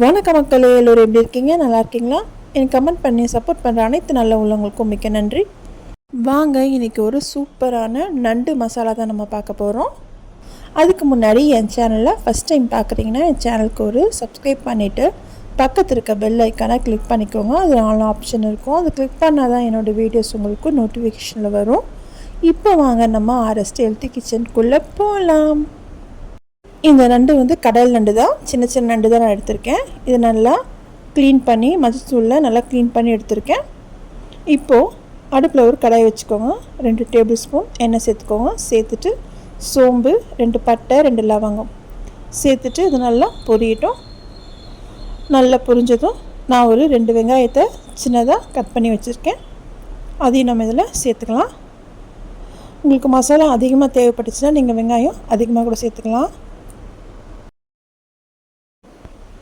வணக்க மக்களே எல்லோரும் எப்படி இருக்கீங்க? நல்லா இருக்கீங்களா? எனக்கு கமெண்ட் பண்ணி சப்போர்ட் பண்ணுற அனைத்து நல்ல உள்ளவங்களுக்கும் மிக்க நன்றி. வாங்க இன்றைக்கி ஒரு சூப்பரான நண்டு மசாலா தான் நம்ம பார்க்க போகிறோம் அதுக்கு முன்னாடி என் சேனலில் ஃபஸ்ட் டைம் பார்க்குறீங்கன்னா என் சேனலுக்கு ஒரு சப்ஸ்கிரைப் பண்ணிவிட்டு பக்கத்தில் இருக்க பெல் ஐக்கானை கிளிக் பண்ணிக்கோங்க. அது நாலு ஆப்ஷன் இருக்கும். அது கிளிக் பண்ணால் தான் என்னோடய வீடியோஸ் உங்களுக்கு நோட்டிஃபிகேஷனில் வரும். இப்போ வாங்க நம்ம ஆர்எஸ்டி ஹெல்த்தி கிச்சனுக்குள்ளே போகலாம் இந்த நண்டு வந்து கடல் நண்டு தான். சின்ன சின்ன நண்டு தான் நான் எடுத்திருக்கேன். இது நல்லா க்ளீன் பண்ணி மஞ்சத்தூளில் நல்லா க்ளீன் பண்ணி எடுத்திருக்கேன். இப்போது அடுப்பில் ஒரு கடாய் வச்சுக்கோங்க. ரெண்டு டேபிள் ஸ்பூன் எண்ணெய் சேர்த்துக்கோங்க. சேர்த்துட்டு சோம்பு ரெண்டு பட்டை ரெண்டு லவங்கம் சேர்த்துட்டு இது நல்லா பொரியட்டும். நல்லா பொரிஞ்சதும் நான் ஒரு ரெண்டு வெங்காயத்தை சின்னதாக கட் பண்ணி வச்சுருக்கேன். அதையும் நம்ம இதில் சேர்த்துக்கலாம். உங்களுக்கு மசாலா அதிகமாக தேவைப்பட்டுச்சுன்னா நீங்கள் வெங்காயம் அதிகமாக கூட சேர்த்துக்கலாம்.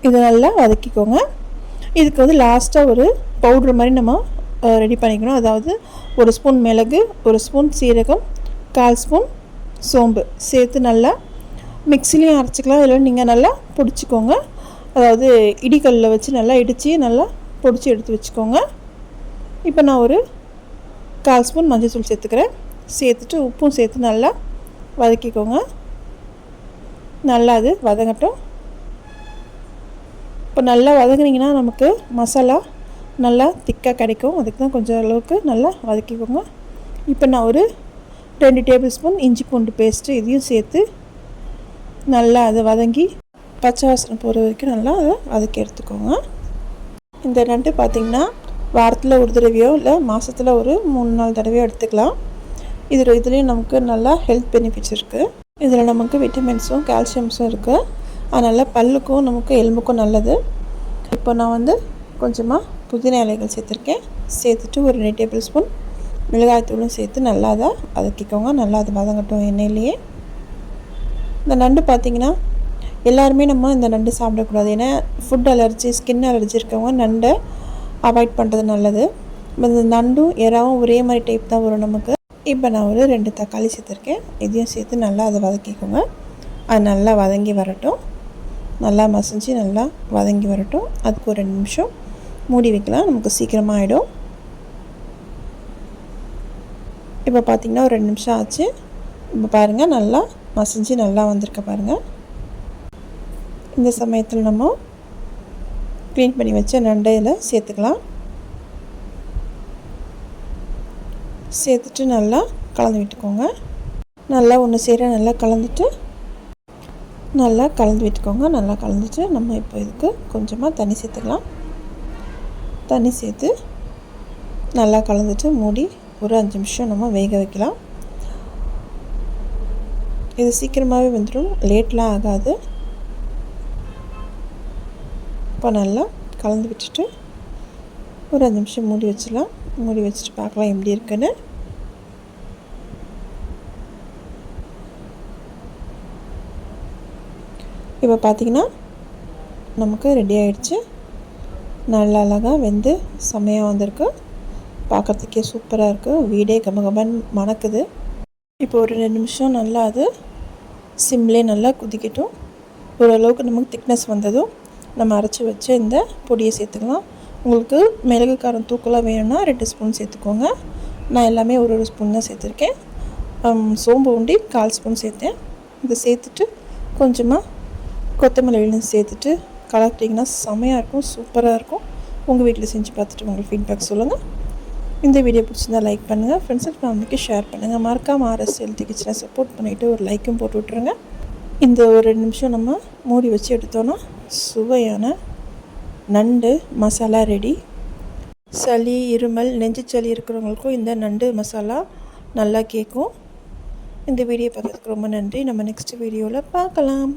இதை நல்லா வதக்கிக்கோங்க. இதுக்கு வந்து லாஸ்ட்டாக ஒரு பவுட்ரு மாதிரி நம்ம ரெடி பண்ணிக்கணும். அதாவது ஒரு ஸ்பூன் மிளகு ஒரு ஸ்பூன் சீரகம் கால் ஸ்பூன் சோம்பு சேர்த்து நல்லா மிக்சிலையும் அரைச்சிக்கலாம். இல்லை நீங்கள் நல்லா பிடிச்சிக்கோங்க. அதாவது இடிக்கல்லில் வச்சு நல்லா இடித்து நல்லா பிடிச்சி எடுத்து வச்சுக்கோங்க. இப்போ நான் ஒரு கால் ஸ்பூன் மஞ்சள் தூள் சேர்த்துக்கிறேன். சேர்த்துட்டு உப்பும் சேர்த்து நல்லா வதக்கிக்கோங்க. நல்லா அது வதங்கட்டும். இப்போ நல்லா வதங்கினீங்கன்னா நமக்கு மசாலா நல்லா திக்காக கிடைக்கும். அதுக்கு தான் கொஞ்சம் அளவுக்கு நல்லா வதக்கிக்கோங்க. இப்போ நான் ஒரு ரெண்டு டேபிள் ஸ்பூன் இஞ்சி பூண்டு பேஸ்ட்டு இதையும் சேர்த்து நல்லா அதை வதங்கி பச்சை வாசனை போகிற வரைக்கும் நல்லா அதை வதக்கி எடுத்துக்கோங்க. இந்த நண்டு பார்த்திங்கன்னா வாரத்தில் ஒரு தடவையோ இல்லை மாதத்தில் ஒரு மூணு நாலு தடவையோ எடுத்துக்கலாம். இதில் இதுலேயும் நமக்கு நல்லா ஹெல்த் பெனிஃபிட்ஸ் இருக்குது இதில் நமக்கு விட்டமின்ஸும் கால்சியம்ஸும் இருக்குது அதனால் பல்லுக்கும் நமக்கு எலும்புக்கும் நல்லது. இப்போ நான் வந்து கொஞ்சமாக புதினா இலைகள் சேர்த்துருக்கேன். சேர்த்துட்டு ஒரு ரெண்டு டேபிள் ஸ்பூன் மிளகாய்த்தூளும் சேர்த்து நல்லா அதை வதக்கிக்கோங்க நல்லா அது வதங்கட்டும் எண்ணெயிலேயே. இந்த நண்டு பார்த்திங்கன்னா எல்லாருமே நம்ம இந்த நண்டு சாப்பிடக்கூடாது. ஏன்னா ஃபுட் அலர்ஜி ஸ்கின் அலர்ஜி இருக்கவங்க நண்டை அவாய்ட் பண்ணுறது நல்லது. இந்த நண்டும் எறாவும் ஒரே மாதிரி டைப் தான் வரும் நமக்கு. இப்போ நான் ஒரு ரெண்டு தக்காளி சேர்த்துருக்கேன். இதையும் சேர்த்து நல்லா அதை வதக்கிக்கோங்க. அது நல்லா வதங்கி வரட்டும். நல்லா மசிஞ்சு நல்லா வதங்கி வரட்டும். அதுக்கு ஒரு ரெண்டு நிமிஷம் மூடி வைக்கலாம். நமக்கு சீக்கிரமாக ஆகிடும் இப்போ பார்த்திங்கன்னா ஒரு ரெண்டு நிமிஷம் ஆச்சு. இப்போ பாருங்கள் நல்லா மசிஞ்சு நல்லா வந்திருக்க பாருங்கள் இந்த சமயத்தில் நம்ம க்ளீன் பண்ணி வச்ச நண்டையில் சேர்த்துக்கலாம். சேர்த்துட்டு நல்லா கலந்து விட்டுக்கோங்க. நல்லா ஒன்று சேர நல்லா கலந்துட்டு நல்லா கலந்து விட்டுக்கோங்க. நல்லா கலந்துட்டு நம்ம இப்போ இதுக்கு கொஞ்சமாக தண்ணி சேர்த்துக்கலாம். தண்ணி சேர்த்து நல்லா கலந்துட்டு மூடி ஒரு அஞ்சு நிமிஷம் நம்ம வேக வைக்கலாம். இது சீக்கிரமாகவே வந்துடும் லேட்லாம் ஆகாது. இப்போ நல்லா கலந்து விட்டுட்டு ஒரு அஞ்சு நிமிஷம் மூடி வச்சிடலாம். மூடி வச்சுட்டு பார்க்கலாம் எப்படி இருக்குன்னு. இப்போ பார்த்திங்கன்னா நமக்கு ரெடி ஆகிடுச்சு நல்லா அழகாக வெந்து செம்மையாக வந்திருக்கு. பார்க்குறதுக்கே சூப்பராக இருக்குது வீடே கமகமன் மணக்குது. இப்போ ஒரு ரெண்டு நிமிஷம் நல்லா அது சிம்லே நல்லா குதிக்கட்டும். ஓரளவுக்கு நமக்கு திக்னஸ் வந்ததும் நம்ம அரைச்சி வச்சு இந்த பொடியை சேர்த்துக்கலாம். உங்களுக்கு மிளகு காரம் தூக்கலாக வேணும்னா ரெண்டு ஸ்பூன் சேர்த்துக்கோங்க. நான் எல்லாமே ஒரு ஒரு ஸ்பூன் தான் சேர்த்துருக்கேன். சோம்பு உண்டி கால் ஸ்பூன் சேர்த்தேன். இதை சேர்த்துட்டு கொஞ்சமாக கொத்தமல்லி சேர்த்துட்டு கலக்கிட்டிங்கன்னா செமையாக இருக்கும் சூப்பராக இருக்கும். உங்கள் வீட்டில் செஞ்சு பார்த்துட்டு உங்களுக்கு ஃபீட்பேக் சொல்லுங்கள் இந்த வீடியோ பிடிச்சிருந்தா லைக் பண்ணுங்கள் ஃப்ரெண்ட்ஸ் அண்ட் ஃபேமிலிக்கு ஷேர் பண்ணுங்கள் மறக்காமல் ஆர்எஸ் ஹெல்த்தி கிச்சனை சப்போர்ட் பண்ணிவிட்டு ஒரு லைக்கும் போட்டு விட்ருங்க இந்த ஒரு ரெண்டு நிமிஷம் நம்ம மூடி வச்சு எடுத்தோன்னா சுவையான நண்டு மசாலா ரெடி சளி இருமல் நெஞ்சு சளி இருக்கிறவங்களுக்கும் இந்த நண்டு மசாலா நல்லா கேட்கும். இந்த வீடியோ பார்த்ததுக்கு ரொம்ப நன்றி. நம்ம நெக்ஸ்ட் வீடியோவில் பார்க்கலாம்.